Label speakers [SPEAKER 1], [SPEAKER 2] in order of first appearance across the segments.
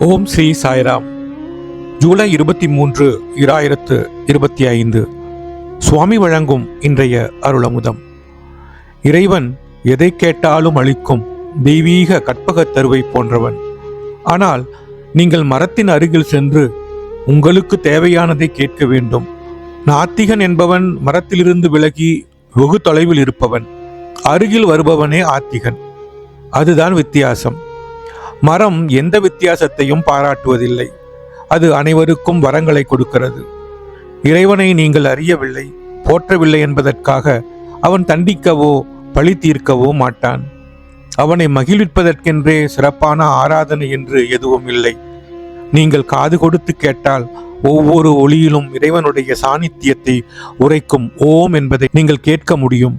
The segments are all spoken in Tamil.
[SPEAKER 1] ஓம் ஸ்ரீ சாய்ராம். ஜூலை இருபத்தி மூன்று இராயிரத்து இருபத்தி ஐந்து. சுவாமி வழங்கும் இன்றைய அருளமுதம். இறைவன் எதை கேட்டாலும் அளிக்கும் தெய்வீக கற்பகத் தருவை போன்றவன். ஆனால் நீங்கள் மரத்தின் அருகில் சென்று உங்களுக்கு தேவையானதை கேட்க வேண்டும். நாத்திகன் என்பவன் மரத்திலிருந்து விலகி வெகு தொலைவில் இருப்பவன். அருகில் வருபவனே ஆத்திகன். அதுதான் வித்தியாசம். மரம் எந்த வித்தியாசத்தையும் பாராட்டுவதில்லை. அது அனைவருக்கும் வரங்களை கொடுக்கிறது. இறைவனை நீங்கள் அறியவில்லை போற்றவில்லை என்பதற்காக அவன் தண்டிக்கவோ பழி தீர்க்கவோ மாட்டான். அவனை மகிழ்விப்பதற்கென்றே சிறப்பான ஆராதனை என்று எதுவும் இல்லை. நீங்கள் காது கொடுத்து கேட்டால் ஒவ்வொரு ஒளியிலும் இறைவனுடைய சாநித்தியத்தை உரைக்கும் ஓம் என்பதை நீங்கள் கேட்க முடியும்.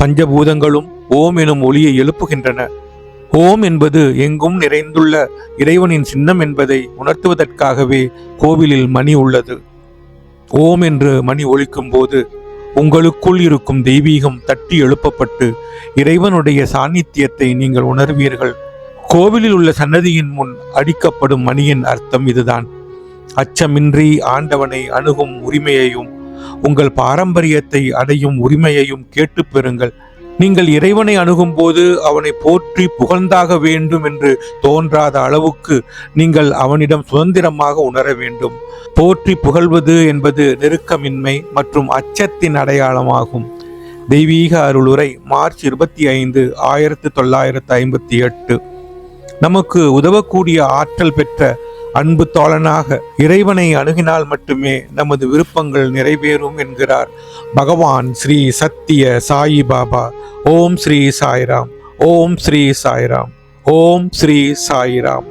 [SPEAKER 1] பஞ்சபூதங்களும் ஓம் எனும் ஒளியை எழுப்புகின்றன. ஓம் என்பது எங்கும் நிறைந்துள்ள இறைவனின் சின்னம் என்பதை உணர்த்துவதற்காகவே கோவிலில் மணி உள்ளது. ஓம் என்று மணி ஒழிக்கும் போது உங்களுக்குள் இருக்கும் தெய்வீகம் தட்டி எழுப்பப்பட்டு இறைவனுடைய சாநித்தியத்தை நீங்கள் உணர்வீர்கள். கோவிலில் உள்ள சன்னதியின் முன் அடிக்கப்படும் மணியின் அர்த்தம் இதுதான். அச்சமின்றி ஆண்டவனை அணுகும் உரிமையையும் உங்கள் பாரம்பரியத்தை அடையும் உரிமையையும் கேட்டுப் பெறுங்கள். நீங்கள் இறைவனை அணுகும்போது அவனை போற்றி புகழ்ந்தாக வேண்டும் என்று தோன்றாத அளவுக்கு நீங்கள் அவனிடம் சுதந்திரமாக உணர வேண்டும். போற்றி புகழ்வது என்பது நெருக்கமின்மை மற்றும் அச்சத்தின் அடையாளமாகும். தெய்வீக அருளுரை மார்ச் இருபத்தி ஐந்து ஆயிரத்தி தொள்ளாயிரத்து ஐம்பத்தி எட்டு. நமக்கு உதவக்கூடிய ஆற்றல் பெற்ற அன்பு தோழனாக இறைவனை அணுகினால் மட்டுமே நமது விருப்பங்கள் நிறைவேறும் என்கிறார் பகவான் ஸ்ரீ சத்திய சாயி பாபா. ஓம் ஸ்ரீ சாய்ராம். ஓம் ஸ்ரீ சாய்ராம். ஓம் ஸ்ரீ சாய்ராம்.